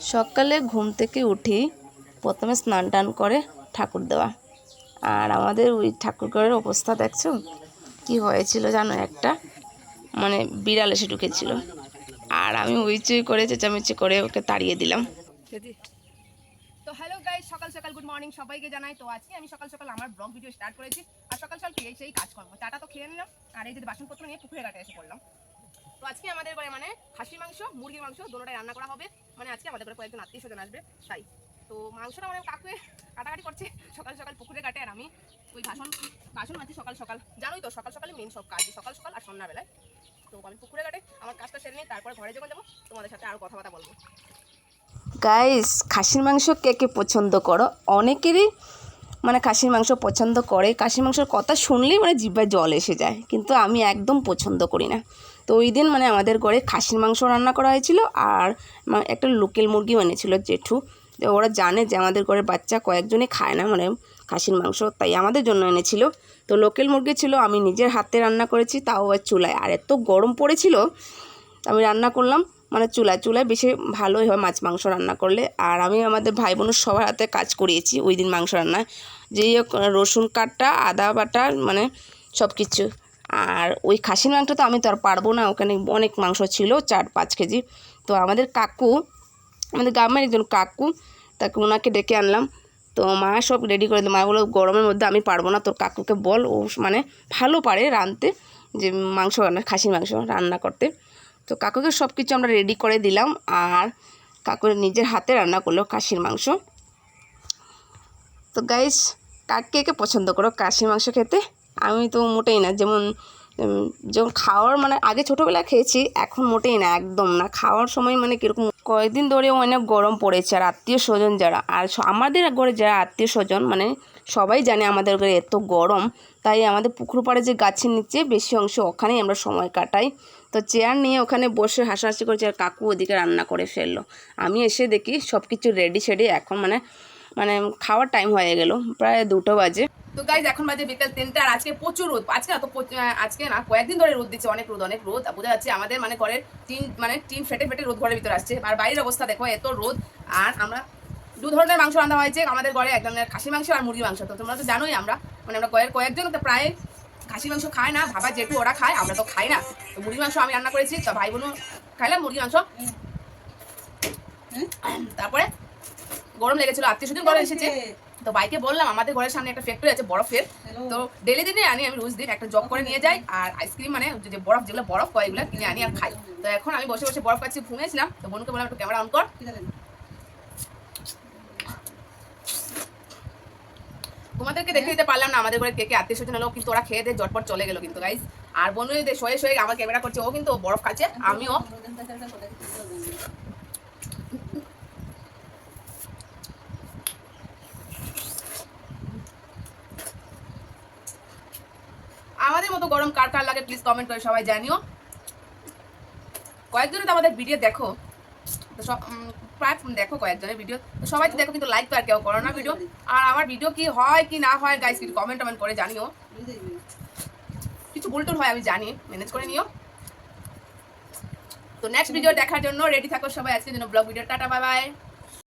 সকালে ঘুম থেকে উঠি, প্রথমে স্নান টান করে ঠাকুর দেওয়া। আর আমাদের ওই ঠাকুর ঘরের অবস্থা দেখছ? কি হয়েছিল জানো একটা? মানে বিড়াল এসে ঢুকেছিল। আর আমি উইচুই করে, চেঁচামেচি করে ওকে তাড়িয়ে দিলাম। তো হ্যালো গাইস সকাল সকাল গুড মর্নিং সবাইকে জানাই। তো আজকে আমি সকাল সকাল আমার ব্লগ ভিডিও স্টার্ট করেছি। আর সকাল সকাল খেয়ে সেই কাজ করব চাটা তো খেয়ে নিলাম। আর এই যে বাসনপত্র নিয়ে পুকুরে ঘাটে এসে পড়লাম। তো আজকে আমাদের মানে খাসির মাংস, মুরগির মাংস, দুটোটাই রান্না করা হবে। মানে আজকে আমাদের ঘরে কয়েকজন আত্মীয় স্বজন আসবে, তাই। তো মাংসটা মানে কাকুয়ে কাটাকাটি করছে, সকাল সকাল পুকুরে কাটে আর আমি। ওই বাসন বাসন মাঝে সকাল সকাল। জানোই তো, সকাল সকালে মেন সব কাজ, সকাল সকাল আর সন্ধ্যাবেলায়। তো আমি পুকুরে কাটে, আমার কাজটা সেরে নিয়ে তারপরে ঘরে যখন যাব, তোমাদের সাথে আরও কথাবার্তা বলব। গাইস খাসির মাংস কে কে পছন্দ করো? অনেকেরই মানে খাসির মাংস পছন্দ করে। খাসির মাংসের কথা শুনলেই মানে জিব্বায় জল এসে যায়, কিন্তু আমি একদম পছন্দ করি না। তো ওই দিন মানে আমাদের ঘরে খাসির মাংস রান্না করা হয়েছিল আর একটা লোকেল মুরগি এনেছিল জেঠু। যে ওরা জানে যে আমাদের ঘরের বাচ্চা কয়েকজনই খায় না মানে খাসির মাংস, তাই আমাদের জন্য এনেছিল। তো লোকেল মুরগি ছিল, আমি নিজের হাতে রান্না করেছি, তাও আবার চুলায়। আর এত গরম পড়েছিল, আমি রান্না করলাম মানে চুলায় চুলায় বেশি ভালোই হয় মাছ মাংস রান্না করলে। আর আমি আমাদের ভাই বোনের সবার হাতে কাজ করিয়েছি ওই দিন মাংস রান্নায়। যেই রসুন কাটটা, আদা বাটা মানে সব কিছু আর ওই খাসির মাংস তো আমি তো আর পারব না, ওখানে অনেক মাংস ছিল, চার পাঁচ কেজি। তো আমাদের কাকু, আমাদের গ্রামের একজন কাকু, তাকে ওনাকে ডেকে আনলাম। তো মা সব রেডি করে দিল। মা বলো গরমের মধ্যে আমি পারব না। তোর কাকুকে বল, ও মানে ভালো পারে রাঁধতে, যে মাংস রান্না খাসির মাংস রান্না করতে। তো কাকুকে সব কিছু আমরা রেডি করে দিলাম আর কাকু নিজের হাতে রান্না করল খাসির মাংস। তো গাইস কাক কে পছন্দ করো খাসির মাংস খেতে? আমি তো মোটেই না, যেমন যেমন খাওয়ার মানে আগে ছোটোবেলা খেয়েছি, এখন মোটেই না, একদম না। খাওয়ার সময় মানে কীরকম, কয়েকদিন ধরে অনেক গরম পড়েছে আর আত্মীয় স্বজন যারা, আর আমাদের ঘরে যারা আত্মীয় স্বজন মানে সবাই জানে আমাদের ঘরে এত গরম, তাই আমাদের পুকুর পাড়ে যে গাছের নিচে বেশি অংশ ওখানেই আমরা সময় কাটাই। তো চেয়ার নিয়ে ওখানে বসে হাসাহাসি করছে আর কাকু ওদিকে রান্না করে ফেলল। আমি এসে দেখি সব কিছু রেডি সেডি এখন মানে মানে খাওয়ার টাইম হয়ে গেল, প্রায় দুটো বাজে। তো গাইজ এখন বাজে বিকেল তিনটে আর আজকে প্রচুর রোদ। আজকে না তো আজকে না কয়েকদিন ধরে রোদ দিচ্ছে অনেক রোদ অনেক রোদ। বোঝা যাচ্ছে আমাদের মানে ঘরের টিন মানে টিন ফেটে ফেটে রোদ ঘরের ভিতরে আসছে। আর বাইরের অবস্থা দেখো এত রোদ। আর আমরা দু ধরনের মাংস রান্না হয়েছে। আমাদের ঘরে এক ধরনের খাসি মাংস আর মুরগি মাংস। তো তোমরা তো জানোই আমরা মানে আমরা কয়েক কয়েকজন তো প্রায় খাসি মাংস খায় না ভাবা যেটু ওরা খায় আমরা তো খাই না। তো মুরগি মাংস আমি রান্না করেছি তো ভাই বোনও খাইলাম মুরগি মাংস। তারপরে গরম লেগেছিল আত্মীয় স্বজন ঘরে এসেছে। তো বাইকে বললাম, আমাদের ঘরের সামনে একটা ফ্যাক্টরি আছে, বরফের। তো ডেলি দিনে আনি, আমি রোজ দিন একটা জব করে নিয়ে যাই, আর আইসক্রিম মানে যে- বরফ, যেগুলো বরফ হয়, এগুলো কিনে আনি আর খাই। তো এখন আমি বসে বসে বরফ খাচ্ছি, ঘুমিয়েছিলাম, তো বোনকে বললাম, একটু ক্যামেরা অন কর। তোমাদেরকে দেখে দিতে পারলাম না, আমাদের ঘরে কে কে আত্মীয় স্বজন হলো কিন্তু ওরা খেয়ে দিয়ে জটপট চলে গেলো কিন্তু গাইস আর বোন শোয়ে শোয়ে আমার ক্যামেরা করছে, ও কিন্তু বরফ খাচ্ছে, আমিও আমাদের মতো গরম কার কার লাগে প্লিজ কমেন্ট করে সবাই জানিও। কয়েকজনে তো আমাদের ভিডিও দেখো। প্রায় দেখো কয়েকজনের ভিডিও সবাই তো দেখো, কিন্তু লাইক তো আর কেউ করো না ভিডিও আর আমার ভিডিও কি হয় কি না হয় গাইস কিছু কমেন্ট টমেন্ট করে জানিও। কিছু ভুল টুল হয় আমি জানি ম্যানেজ করে নিও। তো নেক্সট ভিডিও দেখার জন্য রেডি থাকো সবাই। আজকের জন্য ব্লগ ভিডিও টাটা বাই